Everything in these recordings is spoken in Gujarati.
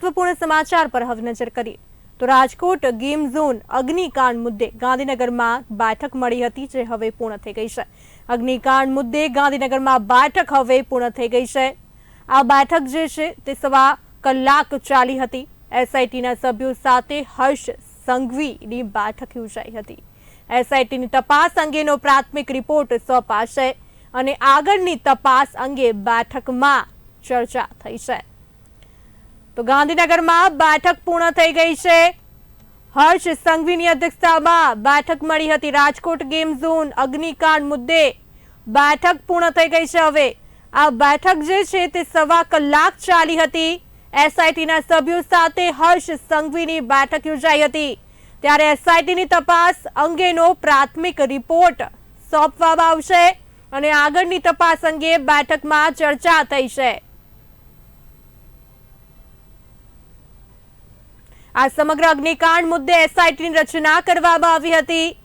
મહત્વપૂર્ણ સમાચાર પર હવે નજર કરીએ. તો રાજકોટ ગેમ ઝોન અગ્નિકાંડ મુદ્દે ગાંધીનગરમાં બેઠક મળી હતી જે હવે પૂર્ણ થઈ ગઈ છે. અગ્નિકાંડ મુદ્દે ગાંધીનગરમાં બેઠક હવે પૂર્ણ થઈ ગઈ છે. આ બેઠક જે છે તે સવા કલાક ચાલી હતી. એસઆઈટીના સભ્યો સાથે હર્ષ સંઘવીની બેઠક યોજાઈ હતી. એસઆઈટીની તપાસ અંગેનો પ્રાથમિક રિપોર્ટ સોંપાશે અને આગળની તપાસ અંગે બેઠકમાં ચર્ચા થઈ છે. તો ગાંધીનગરમાં બેઠક પૂર્ણ થઈ ગઈ છે. હર્ષ સંઘવીની અધ્યક્ષતામાં બેઠક મળી હતી રાજકોટ ગેમ ઝોન અગ્નિકાંડ મુદ્દે. બેઠક પૂર્ણ થઈ ગઈ છે હવે. આ બેઠક જે છે તે સવા કલાક ચાલી હતી. એસઆઈટીના સભ્યો સાથે હર્ષ સંઘવીની બેઠક યોજાઈ હતી. ત્યારે એસઆઈટીની તપાસ અંગેનો પ્રાથમિક રિપોર્ટ સોંપવામાં આવશે અને આગળની તપાસ અંગે બેઠકમાં ચર્ચા થઈ છે. આ સમગ્ર અગ્નિકાંડ મુદ્દે એસઆઈટીની રચના કરવામાં આવી હતી.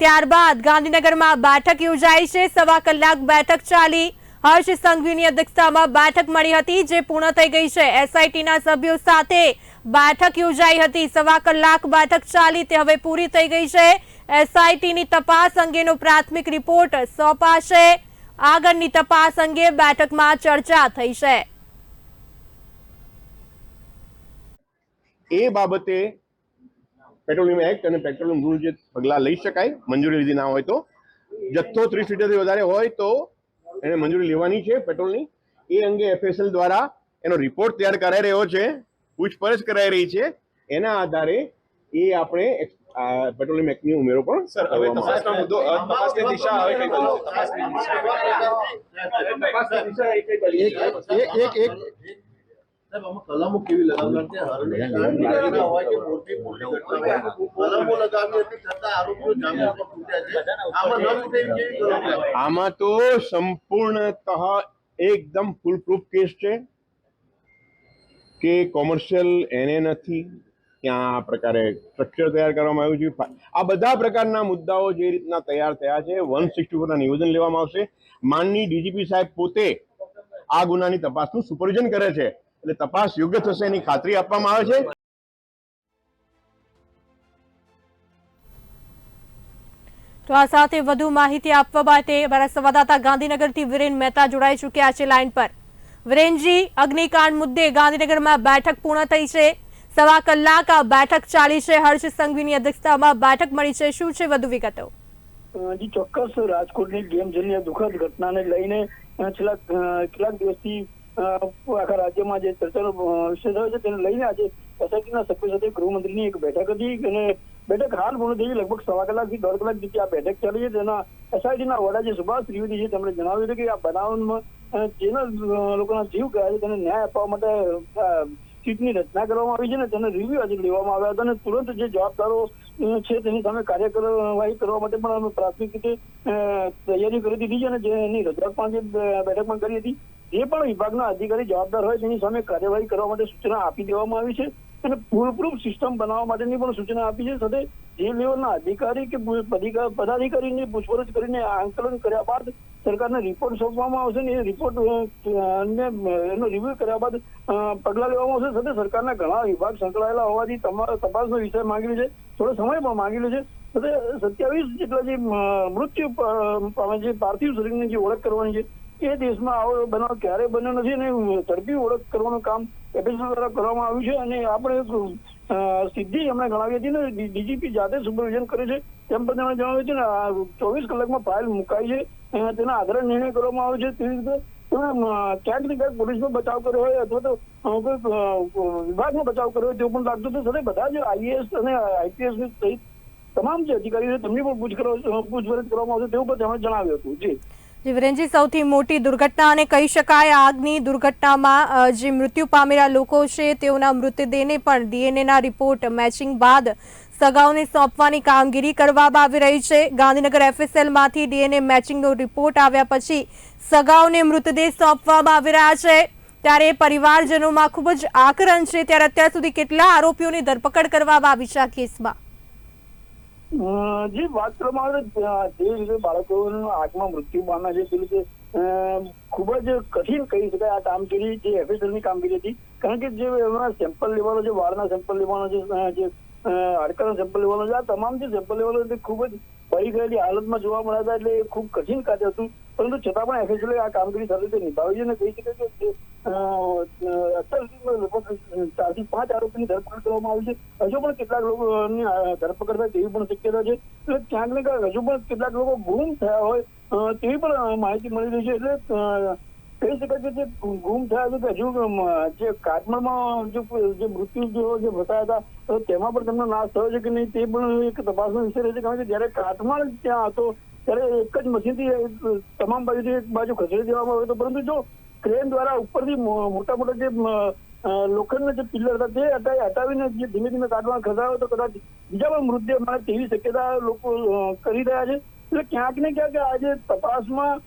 ત્યારબાદ ગાંધીનગરમાં બેઠક યોજાઈ છે. સવા કલાક બેઠક ચાલી. હર્ષ સંઘવીની અધ્યક્ષતામાં બેઠક મળી હતી, જે પૂર્ણ થઈ ગઈ છે. એસઆઈટીના સભ્યો સાથે બેઠક યોજાઈ હતી. સવા કલાક બેઠક ચાલી તે હવે પૂરી થઈ ગઈ છે. એસઆઈટીની તપાસ અંગેનો પ્રાથમિક રિપોર્ટ સોંપાશે. આગળની તપાસ અંગે બેઠકમાં ચર્ચા થઈ છે. એ બાબતે પેટ્રોલિયમ એક્ટ અને પેટ્રોલિયમ રૂલ જે પગલાં લઈ શકાય મંજૂરી લીધી ના હોય તો. જથ્થો ત્રીસ લીટરથી વધારે હોય તો એને મંજૂરી લેવાની છે પેટ્રોલની. એ અંગે એફએસએલ દ્વારા એનો રિપોર્ટ તૈયાર કરાઈ રહ્યો છે પૂછપરછ કરાઈ રહી છે. એના આધારે એ આપણે પેટ્રોલિયમ એક્ટની ઉમેરો પણ સર હવે તપાસનો મુદ્દો તપાસની દિશા હવે કઈ તપાસની દિશા? એક એક કલમો કેવી? આમાં તો સંપૂર્ણતઃ એકદમ ફૂલ પ્રૂફ કેસ છે કે કોમર્શિયલ એને નથી. ત્યાં આ પ્રકારે સ્ટ્રક્ચર તૈયાર કરવામાં આવ્યું છે. આ બધા પ્રકારના મુદ્દાઓ જે રીતના તૈયાર થયા છે વન સિક્સટી ફોરના નિવેદન લેવામાં આવશે. માનની ડીજીપી સાહેબ પોતે આ ગુનાની તપાસનું સુપરવિઝન કરે છે. એટલે તપાસ યોગ્ય થશે એની ખાતરી આપવામાં આવે છે. તો આ સાથે વધુ માહિતી આપવા માટે અમારા સંવાદદાતા ગાંધીનગરથી વિરેન મહેતા જોડાઈ ચૂક્યા છે લાઇન પર. વિરેનજી અગ્નિકાંડ મુદ્દે ગાંધીનગરમાં બેઠક પૂર્ણ થઈ છે. સવા કલાક આ બેઠક ચાલી છે. હર્ષ સંઘવીની અધ્યક્ષતામાં બેઠક મળી છે. શું છે વધુ વિગતો? જી ચોક્કસ. રાજકોટની ગેમ દુઃખદ ઘટનાને લઈને છેલ્લા કેટલાક દિવસથી આખા રાજ્યમાં જે ચર્ચાનો વિષય થયો છે તેને લઈને આજે એસઆઈટીના સભ્યો સાથે ગૃહમંત્રીની એક બેઠક હતી અને બેઠક હાલ પૂર્ણ થઈ લગભગ સવા કલાકથી દોઢ કલાક જેટલી આ બેઠક ચાલી છે. તેના એસઆઈટીના વડા જે સુભાષ ત્રિવેદી છે તેમણે જણાવ્યું હતું કે આ બનાવમાં જેના લોકોના જીવ ગયા છે તેને ન્યાય આપવા માટે સીટની રચના કરવામાં આવી છે ને તેને રિવ્યુ આજે લેવામાં આવ્યા હતા અને તુરંત જે જવાબદારો છે તેની સામે કાર્યવાહી કરવા માટે પણ અમે પ્રાથમિક રીતે તૈયારી કરી દીધી છે અને જે એની રજૂઆત પણ જે બેઠક પણ કરી હતી જે પણ વિભાગના અધિકારી જવાબદાર હોય તેની સામે કાર્યવાહી કરવા માટે સૂચના આપી દેવામાં આવી છે. અને ફૂલપ્રૂફ સિસ્ટમ બનાવવા માટેની પણ સૂચના આપી છે. સાથે જે લેવલના અધિકારી કે પદાધિકારીની પૂછપરછ કરીને આંકલન કર્યા બાદ સરકારને રિપોર્ટ સોંપવામાં આવશે ને એ રિપોર્ટ અને એનો રિવ્યુ કર્યા બાદ પગલાં લેવામાં આવશે. સાથે સરકારના ઘણા વિભાગ સંકળાયેલા હોવાથી તપાસનો વિષય માંગેલો છે. થોડો સમય પણ માંગેલો છે. સાથે સત્યાવીસ જેટલા જે મૃત્યુ પામે છે પાર્થિવ શરીરની જે ઓળખ કરવાની છે, એ દેશમાં આવો બનાવ ક્યારે બન્યો નથી અને ઝડપી ઓળખ કરવાનું કામ એફએસએલ દ્વારા કરવામાં આવ્યું છે અને આપણે સિદ્ધિ એમણે ગણાવી હતી ને ડીજીપી જાતે સુપરવિઝન કરે છે. તેમ પણ તેમણે જણાવ્યું છે ને ચોવીસ કલાકમાં ફાઇલ મુકાઈ છે તેના આધારે નિર્ણય કરવામાં આવ્યો છે. તેવી રીતે ક્યાંક ને ક્યાંક પોલીસનો બચાવ કર્યો હોય અથવા તો કોઈ વિભાગનો બચાવ કર્યો હોય તેવું પણ લાગતું હતું. સાથે બધા જ આઈએએસ અને આઈપીએસ સહિત તમામ જે અધિકારીઓ તેમની પણ પૂછપરછ કરવામાં આવશે તેવું પણ તેમણે જણાવ્યું હતું. જી. જી, વિરેનજી, સૌથી મોટી દુર્ઘટના અને કહી શકાય આગની દુર્ઘટનામાં જે મૃત્યુ પામેલા લોકો છે, તેઓના મૃતદેહને પણ ડીએનએના રિપોર્ટ મેચિંગ બાદ સગાઓને સોંપવાની કામગીરી કરવામાં આવી રહી છે. ગાંધીનગર એફએસએલમાંથી ડીએનએ મેચિંગનો રિપોર્ટ આવ્યા પછી સગાઓને મૃતદેહ સોંપવામાં આવી રહ્યા છે. ત્યારે પરિવારજનોમાં ખૂબ જ આકરણ છે. ત્યારે અત્યાર સુધી કેટલા આરોપીઓની ધરપકડ કરવામાં આવી છે આ કેસમાં? જે વાત અ, જે રીતે બાળકોનું આંખમાં મૃત્યુ પામે છે તે રીતે ખૂબ જ કઠિન કહી શકાય આ કામગીરી જે એફએસએલ કામગીરી હતી. કારણ કે જે એમાં સેમ્પલ લેવાનો છે વાળના સેમ્પલ લેવાનો છે જે હાડકાના સેમ્પલ લેવાનો છે આ તમામ જે સેમ્પલ લેવાનો તે ખૂબ જ પડી ગયેલી હાલતમાં જોવા મળ્યા હતા એટલે એ ખૂબ કઠિન કાર્ય હતું. પરંતુ છતાં પણ એફએસએલ આ કામગીરી સારી રીતે નિભાવી છે અને કહી શકાય કે ચારથી પાંચ આરોપીની ધરપકડ કરવામાં આવી છે હજુ પણ કેટલાક લોકોની ધરપકડ થાય તેવી પણ શક્યતા છે એટલે ક્યાંક ને ક્યાંક હજુ પણ કેટલાક લોકો ગુમ થયા હોય તેવી પણ માહિતી મળી રહી છે એટલે કહી શકાય કે જે ગુમ થયા છે હજુ જે કાટમાળમાં જે મૃત્યુ જે વસાયા હતા તેમાં પણ તેમનો નાશ થયો છે કે નહીં તે પણ એક તપાસનો વિષય રહેશે કારણ કે જ્યારે કાટમાળ ત્યાં હતો ત્યારે એક જ મશીનથી તમામ બાજુથી એક બાજુ ખસેડી દેવામાં આવ્યો હતો પરંતુ જો ક્રેન દ્વારા ઉપરથી મોટા મોટા જે લોખંડના જે પિલ્લર હતા, તે હટાવી, હટાવીને જે ધીમે ધીમે કાઢવા ખસાયો તો કદાચ બીજા પણ મૃતદેહ મળે તેવી શક્યતા લોકો કરી રહ્યા છે. એટલે ક્યાંક ને ક્યાંક આજે તપાસમાં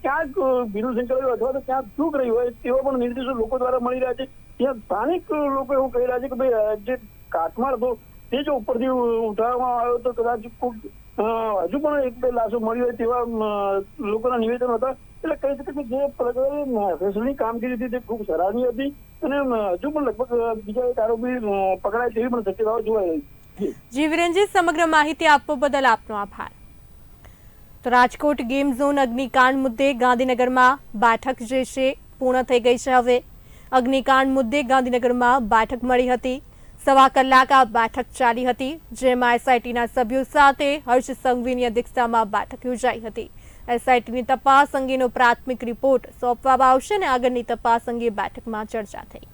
ક્યાંક ભીનું સંકળાયું અથવા તો ક્યાંક ચૂક રહી હોય તેવો પણ નિર્દેશો લોકો દ્વારા મળી રહ્યા છે. ત્યાં સ્થાનિક લોકો એવું કહી રહ્યા છે કે ભાઈ જે કાટમાળ હતો, તે જો ઉપરથી ઉઠાવવામાં આવ્યો તો કદાચ ખૂબ હજુ પણ એક બે લાશો મળી હોય તેવા લોકોના નિવેદન હતા. એટલે કહી શકે કે જે પ્રકારે કામગીરી હતી તે ખૂબ સરાહનીય હતી. અને હજુ પણ લગભગ બીજા એક આરોપી પકડાય તેવી પણ શક્યતાઓ જોવાઈ રહી જી સમગ્ર માહિતી આપવા બદલ આપનો આભાર. તો રાજકોટ ગેમ ઝોન અગ્નિકાંડ મુદ્દે ગાંધીનગરમાં બેઠક જે છે, પૂર્ણ થઈ ગઈ છે હવે. અગ્નિકાંડ મુદ્દે ગાંધીનગરમાં બેઠક મળી હતી. સવા કલાક આ બેઠક ચાલી હતી, જેમાં એસઆઈટીના સભ્યો સાથે હર્ષ સંઘવીની અધ્યક્ષતામાં બેઠક યોજાઈ હતી. એસઆઈટીની તપાસ અંગેનો પ્રાથમિક રિપોર્ટ સોંપવામાં આવશે અને આગળની તપાસ અંગે બેઠકમાં ચર્ચા થઈ.